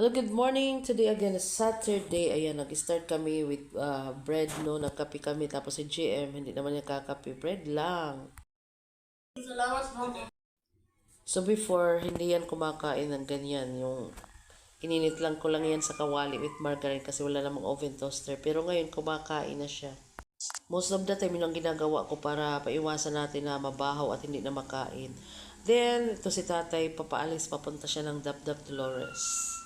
Hello, good morning. Today again is Saturday. Ayan, nag-start kami with uh, bread, no? Nagkape kami. Tapos si GM, hindi naman niya kakape. Bread lang. So before, hindi yan kumakain ng ganyan. Yung ininit lang ko lang yan sa kawali with margarine kasi wala namang oven toaster. Pero ngayon, kumakain na siya. Most of the time, yun ang ginagawa ko para paiwasan natin na mabahaw at hindi na makain. Then, ito si tatay, papaalis, papunta siya ng Dapdap Dolores.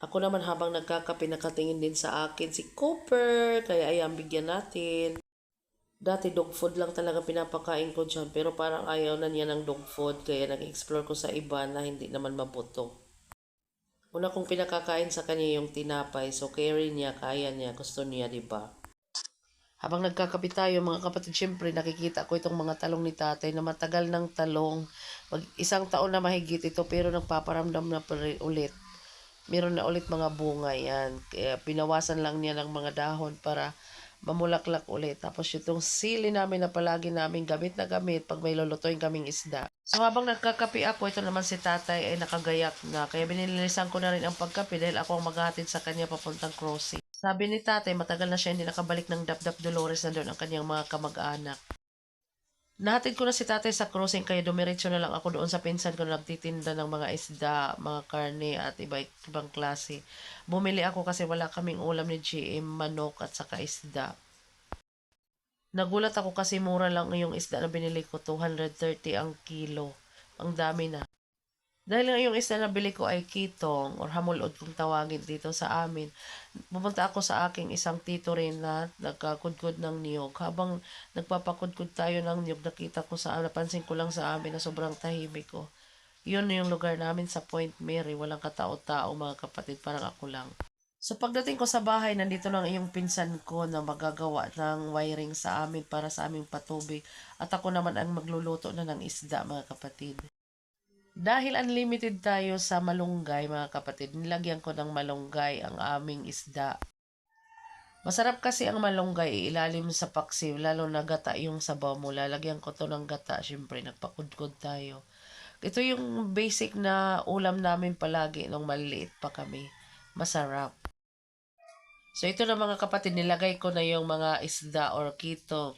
Ako naman habang nagkakape, nakatingin din sa akin si Cooper. Kaya ayan, bigyan natin. Dati dog food lang talaga pinapakain ko dyan. Pero parang ayaw na niya ng dog food. Kaya nag-explore ko sa iba na hindi naman mabuto. Una kong pinakakain sa kanya yung tinapay. So carry niya, kaya niya, gusto niya, di ba? Habang nagkakape tayo, mga kapatid, syempre nakikita ko itong mga talong ni tatay na matagal ng talong. Mag isang taon na mahigit ito pero nagpaparamdam na ulit meron na ulit mga bunga yan. Kaya pinawasan lang niya ng mga dahon para mamulaklak ulit. Tapos itong sili namin na palagi namin gamit na gamit pag may lulutuin kaming isda. So habang nagkakape ako, ito naman si tatay ay nakagayak na. Kaya binililisan ko na rin ang pagkape dahil ako ang maghahatid sa kanya papuntang crossing. Sabi ni tatay, matagal na siya hindi nakabalik ng Dapdap Dolores na doon ang kanyang mga kamag-anak. Nahatid ko na si tatay sa crossing kaya dumiretso na lang ako doon sa pinsan ko na nagtitinda ng mga isda, mga karne at iba ibang klase. Bumili ako kasi wala kaming ulam ni GM, manok at saka isda. Nagulat ako kasi mura lang yung isda na binili ko, 230 ang kilo. Ang dami na. Dahil nga yung isda na bili ko ay kitong or hamulod kung tawagin dito sa amin. Pumunta ako sa aking isang tito rin na nagkakudkod ng niyog. Habang nagpapakudkod tayo ng niyog, nakita ko sa, napansin ko lang sa amin na sobrang tahimik ko. Yun yung lugar namin sa Point Mary. Walang katao-tao mga kapatid, parang ako lang. So pagdating ko sa bahay, nandito lang yung pinsan ko na magagawa ng wiring sa amin para sa aming patubig. At ako naman ang magluluto na ng isda mga kapatid. Dahil unlimited tayo sa malunggay mga kapatid, nilagyan ko ng malunggay ang aming isda. Masarap kasi ang malunggay ilalim sa paksiw, lalo na gata yung sabaw mo. Lalagyan ko to ng gata, syempre nagpakudkod tayo. Ito yung basic na ulam namin palagi nung maliliit pa kami. Masarap. So ito na mga kapatid, nilagay ko na yung mga isda or kito.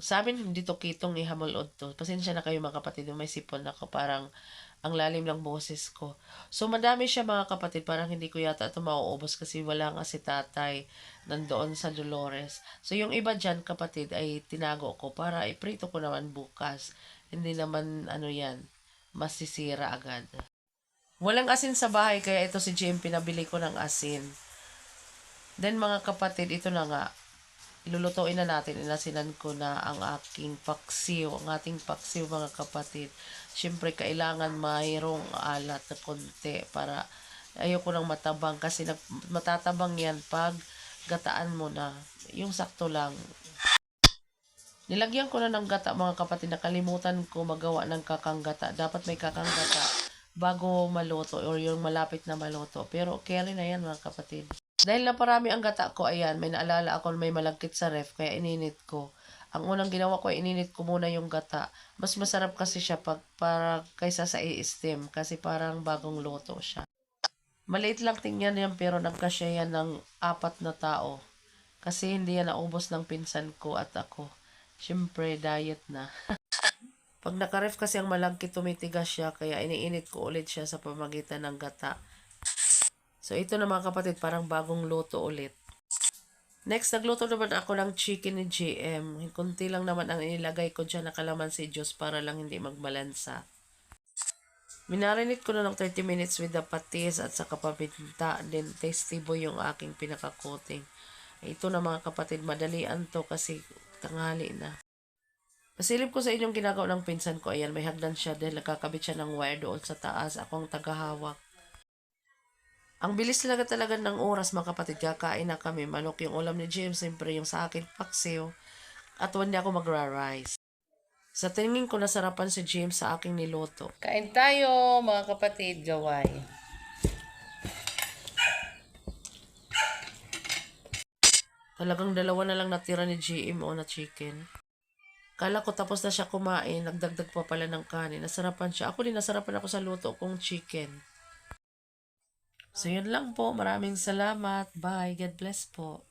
Sa amin, dito kitong ihamulod to. Pasensya na kayo mga kapatid, may sipon ako. Parang ang lalim ng boses ko. So, madami siya mga kapatid. Parang hindi ko yata ito mauubos kasi wala nga si tatay nandoon sa Dolores. So, yung iba dyan kapatid ay tinago ko para iprito ko naman bukas. Hindi naman ano yan, masisira agad. Walang asin sa bahay kaya ito si Jim pinabili ko ng asin. Then mga kapatid, ito na nga ilulutuin na natin. Inasinan ko na ang aking paksiw, ang ating paksiw mga kapatid. Siyempre, kailangan mayroong alat na konti para ayoko nang matabang kasi nag, matatabang yan pag gataan mo na. Yung sakto lang. Nilagyan ko na ng gata mga kapatid. Nakalimutan ko magawa ng kakang gata. Dapat may kakang gata bago maluto or yung malapit na maluto. Pero carry na yan mga kapatid. Dahil naparami ang gata ko, ayan, may naalala ako may malagkit sa ref, kaya ininit ko. Ang unang ginawa ko, ininit ko muna yung gata. Mas masarap kasi siya pag, para kaysa sa i-steam, kasi parang bagong luto siya. Maliit lang tingnan yan, pero nagkasya yan ng apat na tao. Kasi hindi yan naubos ng pinsan ko at ako. Siyempre, diet na. pag nakaref kasi ang malagkit, tumitigas siya, kaya iniinit ko ulit siya sa pamagitan ng gata. So, ito na mga kapatid, parang bagong luto ulit. Next, nagluto naman ako ng chicken ni GM. Kunti lang naman ang inilagay ko dyan na kalamansi juice para lang hindi magmalansa. Minarinate ko na ng 30 minutes with the patis at saka paminta. Then, tasty boy yung aking pinaka-coating. Ito na mga kapatid, madalian to kasi tanghali na. Pasilip ko sa inyong ginagawa ng pinsan ko. Ayan, may hagdan siya dahil nakakabit siya ng wire doon sa taas. Ako ang tagahawak. Ang bilis talaga talaga ng oras mga kapatid. Kakain na kami. Manok yung ulam ni James. Siyempre yung sa akin paksiw. At hindi ako magra-rice. Sa tingin ko nasarapan si James sa aking niloto. Kain tayo mga kapatid. Gaway. Talagang dalawa na lang natira ni GM o na chicken. Kala ko tapos na siya kumain, nagdagdag pa pala ng kanin. Nasarapan siya. Ako din nasarapan ako sa luto kong chicken. So, yun lang po. Maraming salamat. Bye. God bless po.